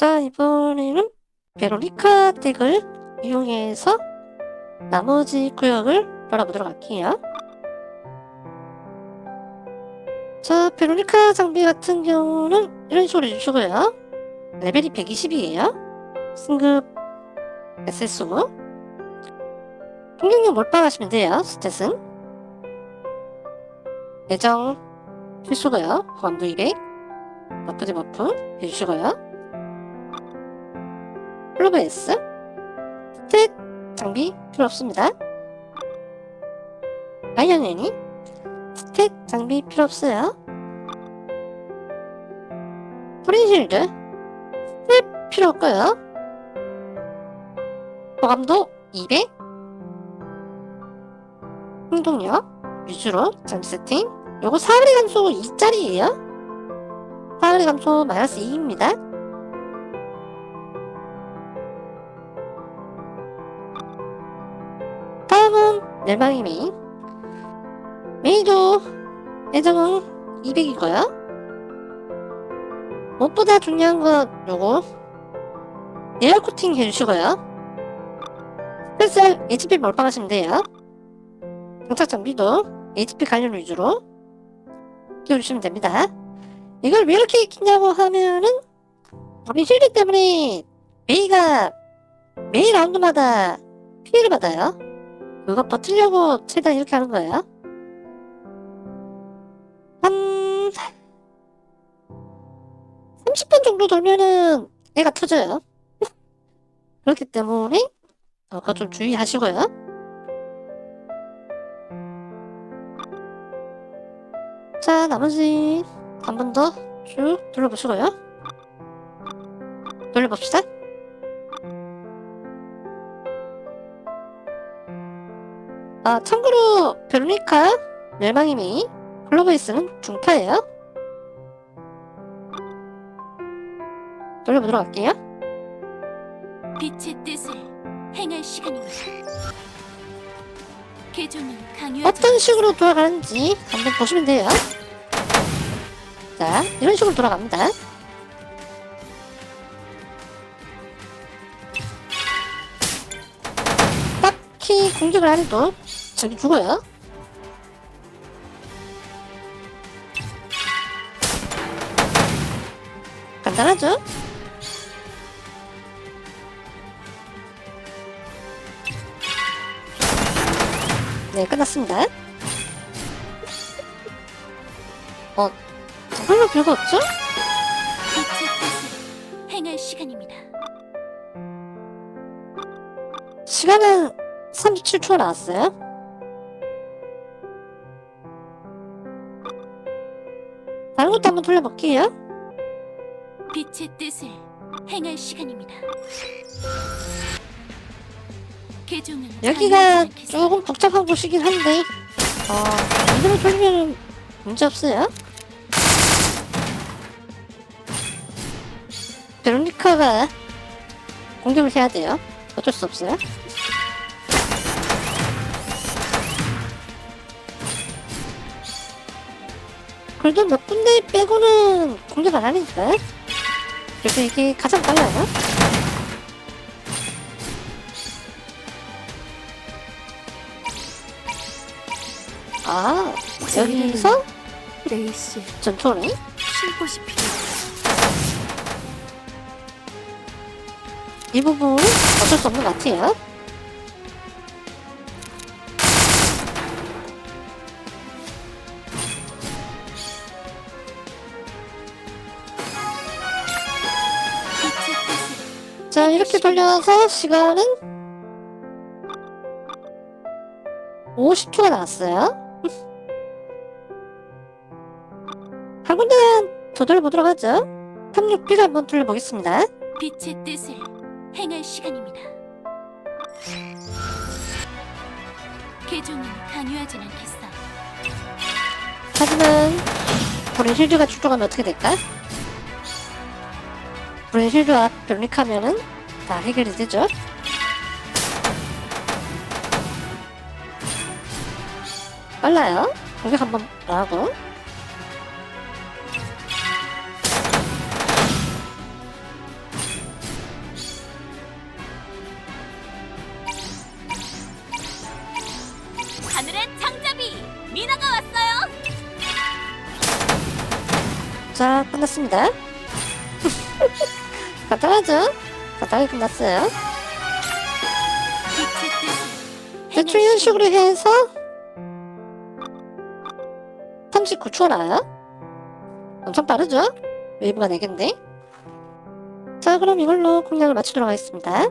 자, 이번에는 베로니카 덱을 이용해서 나머지 구역을 돌아보도록 할게요. 자, 베로니카 장비 같은 경우는 이런 식으로 해주시고요. 레벨이 120이에요. 승급 SS고. 공격력 몰빵하시면 돼요, 스탯은. 예정 필수고요. 관도 200. 버프 대 버프 해주시고요. S. 스탯 장비 필요 없습니다. 애니. 스탯 장비 필요 없어요. 프린실드. 스탯 필요 없고요. 호감도 200. 행동력 위주로 장비 세팅. 요거 사거리 감소 2짜리예요. 사거리 감소 마이너스 2입니다. 메인. 메이도 예정은 200이고요. 무엇보다 중요한 건 요거 에어 코팅 해주시고요. 스페셜 HP 몰빵하시면 돼요. 장착 장비도 HP 관련 위주로 끼워주시면 됩니다. 이걸 왜 이렇게 끼냐고 하면은 우리 힐리 때문에 메이가 매일 라운드마다 피해를 받아요. 그거 버티려고 최대한 이렇게 하는 거예요. 한 30분 정도 돌면은 애가 터져요. 그렇기 때문에 어, 그거 좀 주의하시고요. 자, 나머지 한 번 더쭉 둘러보시고요. 돌려봅시다. 아, 참고로 베로니카 멸망임이 글로벌스는 중타예요. 돌려보도록 할게요. 빛의 뜻을 행할 시간입니다. 개종은 강요하지 어떤 식으로 돌아가는지 한번 보시면 돼요. 자, 이런 식으로 돌아갑니다. 공격을 안 해도 저기 죽어요. 간단하죠? 네, 끝났습니다. 어, 별로 별거 없죠? 행할 시간입니다. 시간은 37초 나왔어요. 다른 것도 한번 돌려볼게요. 빛의 뜻을 행할 시간입니다. 개종은 여기가 않겠습니다. 조금 복잡한 곳이긴 한데, 어, 이대로 돌리면 문제 없어요. 베로니카가 공격을 해야 돼요. 어쩔 수 없어요. 그래도 몇 군데 빼고는 공격 안 하니까. 그래서 이게 가장 빨라요. 아, 여기서 전투를 쉴 곳이 필요해. 이 부분은 어쩔 수 없는 것 같아요. 자, 이렇게 돌려서 시간은 50초가 나왔어요. 한 군데는 더 돌려보도록 하죠. 36B를 한번 돌려보겠습니다. 빛의 뜻을 행할 시간입니다. 개종은 강요하진 않겠어. 하지만 브랜실드가 출동하면 어떻게 될까? 브레실과 병력하면은 다 해결이 되죠. 빨라요. 공격 한번 하고. 하늘엔 장자비 미나가 왔어요. 자, 끝났습니다. 간단하죠? 간단하게 끝났어요. 대충 이런 식으로 해서 39초 나요? 엄청 빠르죠? 웨이브가 4개인데 자 그럼 이걸로 공략을 마치도록 하겠습니다